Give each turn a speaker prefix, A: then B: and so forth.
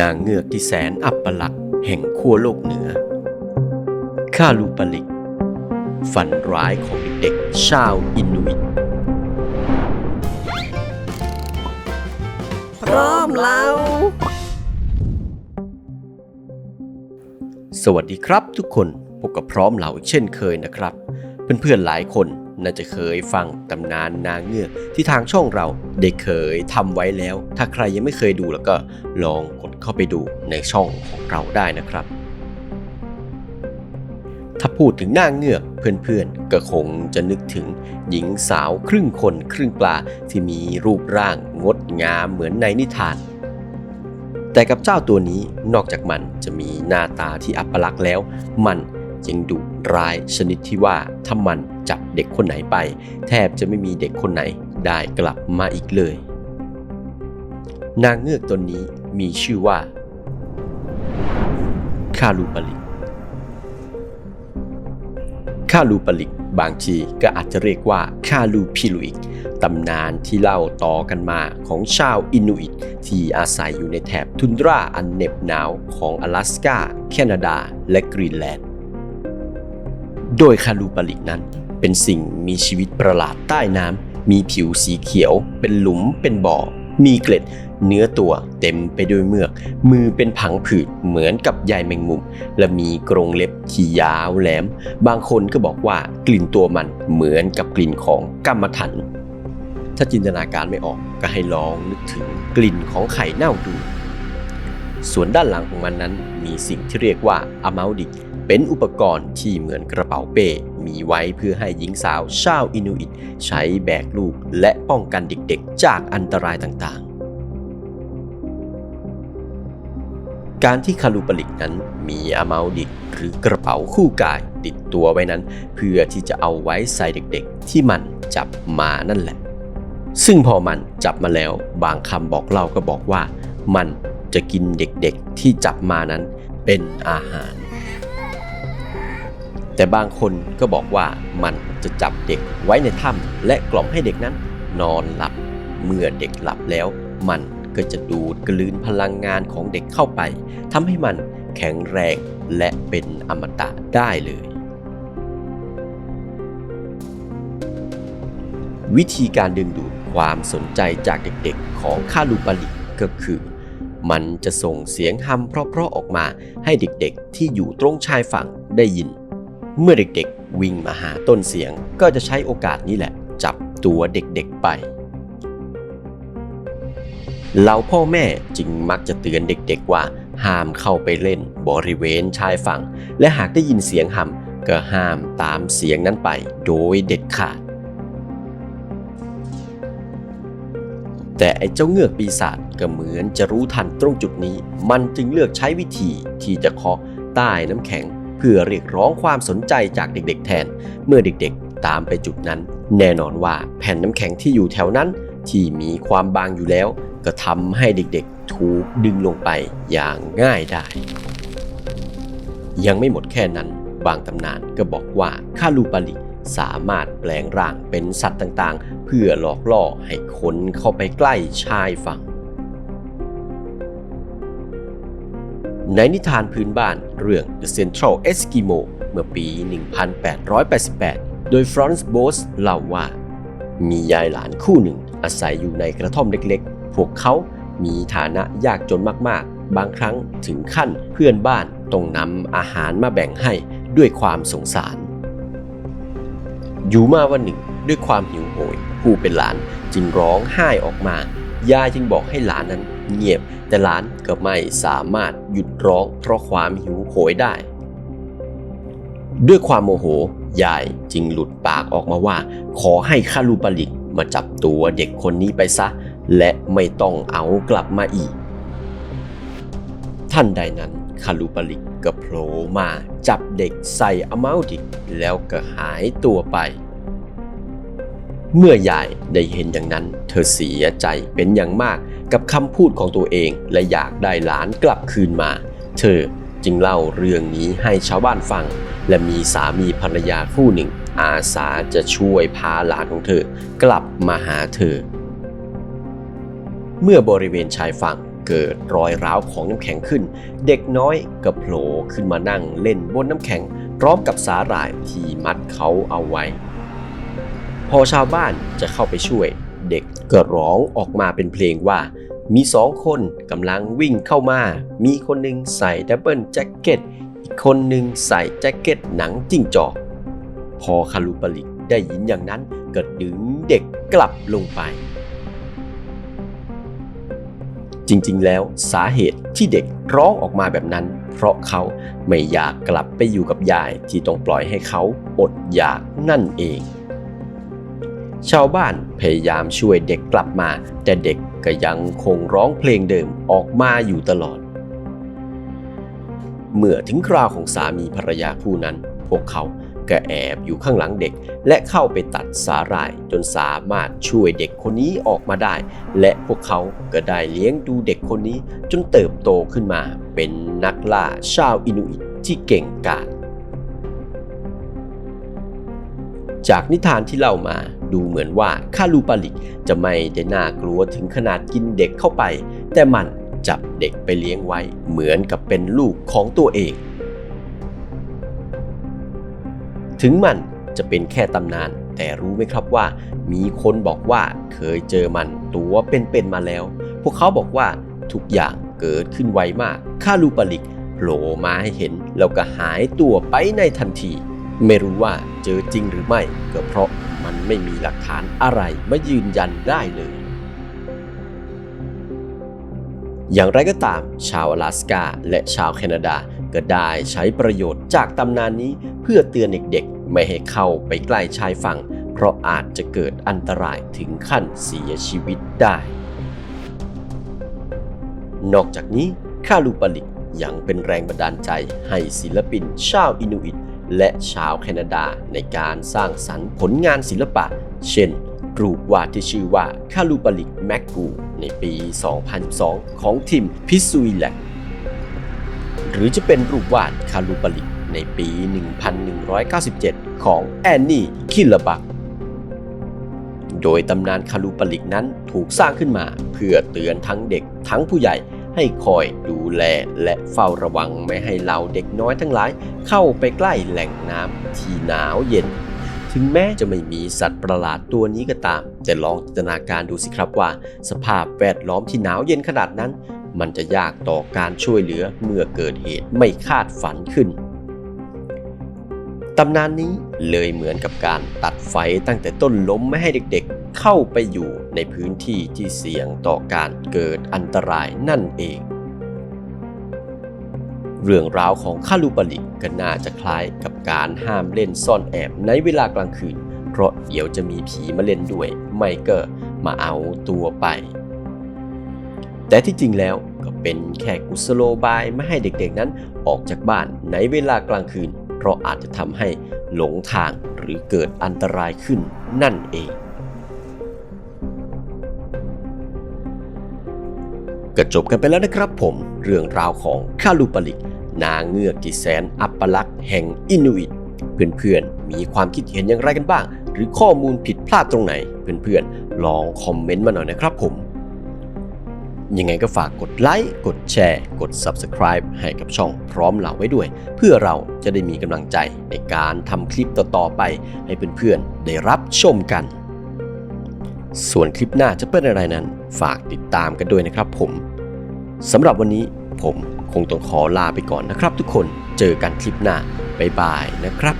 A: นางเงือกที่แสนอับปลักษณ์แห่งขั้วโลกเหนือข้าลูปลิก ฝันร้ายของเด็กๆชาวอินุอิต
B: พร้อมแล้ว
A: สวัสดีครับทุกคนพบกับพร้อมเหล่าอีกเช่นเคยนะครับ เพื่อนๆหลายคน น่าจะเคยฟังตำนานนางเงือกที่ทางช่องเราได้เคยทำไว้แล้ว ถ้าใครยังไม่เคยดูแล้วก็ลองกดเข้าไปดูในช่องของเราได้นะครับ ถ้าพูดถึงนางเงือกเพื่อนๆก็คงจะนึกถึงหญิงสาวครึ่งคนครึ่งปลาที่มีรูปร่างงดงามเหมือนในนิทานแต่กับเจ้าตัวนี้นอกจากมันจะมีหน้าตาที่อัปลักษณ์แล้ว มัน ยังดุร้ายชนิดที่ว่าถ้ามันจับเด็กคนไหนไป แทบจะไม่มีเด็กคนไหนได้กลับมาอีกเลย นางเงือกตนนี้มีชื่อว่าคาลูปลิกคาลูปลิกบางทีก็อาจจะเรียกว่าคาลูพิลุอิกตำนานที่เล่าต่อกันมาของชาวอินูอิตที่อาศัยอยู่ในแถบทุนดราอันเหน็บหนาวของอลาสกาแคนาดา และกรีนแลนด์ โดยคาลูปาลิกนั้น เป็นสิ่งมีชีวิตประหลาดใต้น้ำ มีผิวสีเขียว เป็นหลุมเป็นบ่อ มีเกล็ด เนื้อตัวเต็มไปด้วยเมือก มือเป็นผังผืดเหมือนกับใยแมงมุม และมีกรงเล็บที่ยาวแหลม บางคนก็บอกว่ากลิ่นตัวมันเหมือนกับกลิ่นของกัมมถัน ถ้าจินตนาการไม่ออกก็ให้ลองนึกถึงกลิ่นของไข่เน่าดูส่วนด้านหลังของมันนั้นมีสิ่งที่เรียกว่าอะมาดิก เป็นอุปกรณ์ที่เหมือนกระเป๋าเป้ มีไว้เพื่อให้หญิงสาวชาวอินูอิต ใช้แบกลูกและป้องกันเด็กๆ จากอันตรายต่างๆการที่คาลูปลิกนั้นมีอะมาดิกหรือกระเป๋าคู่กายติดตัวไว้นั้น เพื่อที่จะเอาไว้ใส่เด็กๆ ที่มันจับมานั่นแหละ ซึ่งพอมันจับมาแล้วบางคำบอกเล่าก็บอกว่า มันจะกินเด็กๆที่จับมานั้นเป็นอาหาร แต่บางคนก็บอกว่ามันจะจับเด็กไว้ในถ้ำและกล่อมให้เด็กนั้น นอนหลับ เมื่อเด็กหลับแล้ว มันก็จะดูดกลืนพลังงานของเด็กเข้าไปทำให้มันแข็งแรงและเป็นอมตะได้เลย วิธีการดึงดูดความสนใจจากเด็กๆของคาลูปาลิก็คือ มันจะส่งเสียงฮัมเพราะๆออกมาให้เด็กๆที่อยู่ตรงชายฝั่งได้ยิน เมื่อเด็กๆ วิ่งมาหาต้นเสียงก็จะใช้โอกาสนี้แหละ จับตัวเด็กๆไปเราพ่อแม่จึงมักจะเตือนเด็กๆว่า ห้ามเข้าไปเล่นบริเวณชายฝั่ง และหากได้ยินเสียงฮัมก็ห้ามตามเสียงนั้นไปโดยเด็ดขาด แต่ไอ้เจ้าเงือกปีศาจก็เหมือนจะรู้ทันตรงจุดนี้ มันจึงเลือกใช้วิธีที่จะเคาะใต้น้ำแข็ง พื่อเรียกร้องความสนใจจากเด็กๆ แทน เมื่อเด็กๆ ตามไปจุดนั้น แน่นอนว่าแผ่นน้ำแข็งที่อยู่แถวนั้น ที่มีความบางอยู่แล้ว ก็ทำให้เด็กๆ ถูกดึงลงไปอย่างง่ายได้ ยังไม่หมดแค่นั้น บางตำนานก็บอกว่าคาลูปาลิสามารถแปลงร่างเป็นสัตว์ต่างๆ เพื่อหลอกล่อให้คนเข้าไปใกล้ชายฝั่ง ในนิทานพื้นบ้านเรื่อง The Central Eskimo เมื่อปี 1888 โดยฟรานซ์โบสเล่าว่า มียายหลานคู่หนึ่งอาศัยอยู่ในกระท่อมเล็กๆ พวกเขามีฐานะยากจนมากๆ บางครั้งถึงขั้นเพื่อนบ้านต้องนำอาหารมาแบ่งให้ด้วยความสงสาร อยู่มาวันหนึ่งด้วยความหิวโหย ผู้เป็นหลานจึงร้องไห้ออกมา ยายจึงบอกให้หลานนั้น เงียบ แต่หลานก็ไม่สามารถหยุดร้องเพราะความหิวโหยได้ ด้วยความโมโห ยายจึงหลุดปากออกมาว่า ขอให้คาลูปลิกมาจับตัวเด็กคนนี้ไปซะ และไม่ต้องเอากลับมาอีก ท่านใดนั้นคาลูปลิกก็โผล่มาจับเด็กใส่อเมาดิกแล้วก็หายตัวไป เมื่อยายได้เห็นอย่างนั้น เธอเสียใจเป็นอย่างมาก กับคำพูดของตัวเอง และอยากได้หลานกลับคืนมา เธอจึงเล่าเรื่องนี้ให้ชาวบ้านฟัง และมีสามีภรรยาคู่หนึ่ง อาสาจะช่วยพาหลานของเธอ กลับมาหาเธอ เมื่อบริเวณชายฝั่งเกิดรอยร้าวของน้ำแข็งขึ้น เด็กน้อยก็โผล่ขึ้นมานั่งเล่นบนน้ำแข็ง พร้อมกับสาหร่ายที่มัดเขาเอาไว้ พอชาวบ้านจะเข้าไปช่วย เด็กก็ร้องออกมาเป็นเพลงว่า มีสองคนกำลังวิ่งเข้ามา มีคนหนึ่งใส่ดับเบิลแจ็คเก็ต อีกคนหนึ่งใส่แจ็คเก็ตหนังจิ้งจอก พอคารูปลิกได้ยินอย่างนั้นก็ดึงเด็กกลับลงไป จริงๆ แล้วสาเหตุที่เด็กร้องออกมาแบบนั้น เพราะเขาไม่อยากกลับไปอยู่กับยายที่ต้องปล่อยให้เขาอดอยากนั่นเอง ชาวบ้านพยายามช่วยเด็กกลับมา แต่เด็กก็ยังคงร้องเพลงเดิมออกมาอยู่ตลอด เมื่อถึงคราวของสามีภรรยาคู่นั้น พวกเขาก็แอบอยู่ข้างหลังเด็ก และเข้าไปตัดสาหร่ายจนสามารถช่วยเด็กคนนี้ออกมาได้ และพวกเขาก็ได้เลี้ยงดูเด็กคนนี้จนเติบโตขึ้นมา เป็นนักล่าชาวอินูอิตที่เก่งกาจจากนิทานที่เล่ามา ดูเหมือนว่าคาลูปาลิกจะไม่ได้น่ากลัวถึงขนาดกินเด็กเข้าไป แต่มันจับเด็กไปเลี้ยงไว้เหมือนกับเป็นลูกของตัวเอง ถึงมันจะเป็นแค่ตำนาน แต่รู้ไหมครับว่า มีคนบอกว่าเคยเจอมันตัวเป็นๆมาแล้ว พวกเขาบอกว่าทุกอย่างเกิดขึ้นไวมากคาลูปาลิกโผล่มาให้เห็นแล้วก็หายตัวไปในทันที ไม่รู้ว่าเจอจริงหรือไม่ก็เพราะมันไม่มีหลักฐานอะไรมายืนยันได้เลย อย่างไรก็ตาม ชาวอลาสกาและชาวแคนาดาก็ได้ใช้ประโยชน์จากตำนานนี้เพื่อเตือนเด็กๆ ไม่ให้เข้าไปใกล้ชายฝั่ง เพราะอาจจะเกิดอันตรายถึงขั้นเสียชีวิตได้ นอกจากนี้คาลูปาลิกยังเป็นแรงบันดาลใจให้ศิลปินชาวอินูอิต และชาวแคนาดาในการสร้างสรรค์ผลงานศิลปะ เช่น รูปวาดที่ชื่อว่าคาลูปาลิกแมกกูในปี 2002 ของทีมพิซุยแลกหรือจะเป็นรูปวาดคาลูปาลิกในปี 1197 ของแอนนี่คิลบักโดยตำนานคาลูปาลิกนั้นถูกสร้างขึ้นมาเพื่อเตือนทั้งเด็กทั้งผู้ใหญ่ ให้คอยดูแลและเฝ้าระวังไม่ให้เหล่าเด็กน้อยทั้งหลายเข้าไปใกล้แหล่งน้ำที่หนาวเย็น ถึงแม้จะไม่มีสัตว์ประหลาดตัวนี้ก็ตาม แต่ลองจินตนาการดูสิครับว่า สภาพแวดล้อมที่หนาวเย็นขนาดนั้น มันจะยากต่อการช่วยเหลือเมื่อเกิดเหตุไม่คาดฝันขึ้นตำนานนี้เลยเหมือนกับการตัดไฟตั้งแต่ต้นล้มไม่ให้เด็กๆ เข้าไปอยู่ในพื้นที่ที่เสี่ยงต่อการเกิดอันตรายนั่นเอง เรื่องราวของคาลูปลิกก็น่าจะคล้ายกับการห้ามเล่นซ่อนแอบในเวลากลางคืน เพราะเดี๋ยวจะมีผีมาเล่นด้วย ไม่ก็มาเอาตัวไป แต่ที่จริงแล้วก็เป็นแค่กุศโลบายไม่ให้เด็กๆนั้นออกจากบ้านในเวลากลางคืน เพราะอาจจะทำให้หลงทางหรือเกิดอันตรายขึ้นนั่นเอง ก็จบกันไปแล้วนะครับผมเรื่องราวของคาลูปาลิก นางเงือกที่แสนอัปลักษ์แห่งอินูอิตเพื่อนๆ มีความคิดเห็นอย่างไรกันบ้าง หรือข้อมูลผิดพลาดตรงไหน เพื่อนๆ ลองคอมเมนต์มาหน่อยนะครับผม ยังไงก็ฝากกดไลค์ กดแชร์ กด Subscribe ให้กับช่องพร้อมเราไว้ด้วย เพื่อเราจะได้มีกำลังใจในการทำคลิปต่อๆไป ให้เพื่อนๆ ได้รับชมกัน ส่วนคลิปหน้าจะเป็นอะไรนั้น ฝากติดตามกันด้วยนะครับผมสำหรับวันนี้ผมคงต้องขอลาไปก่อนนะครับทุกคนเจอกันคลิปหน้าบ๊ายบายนะครับ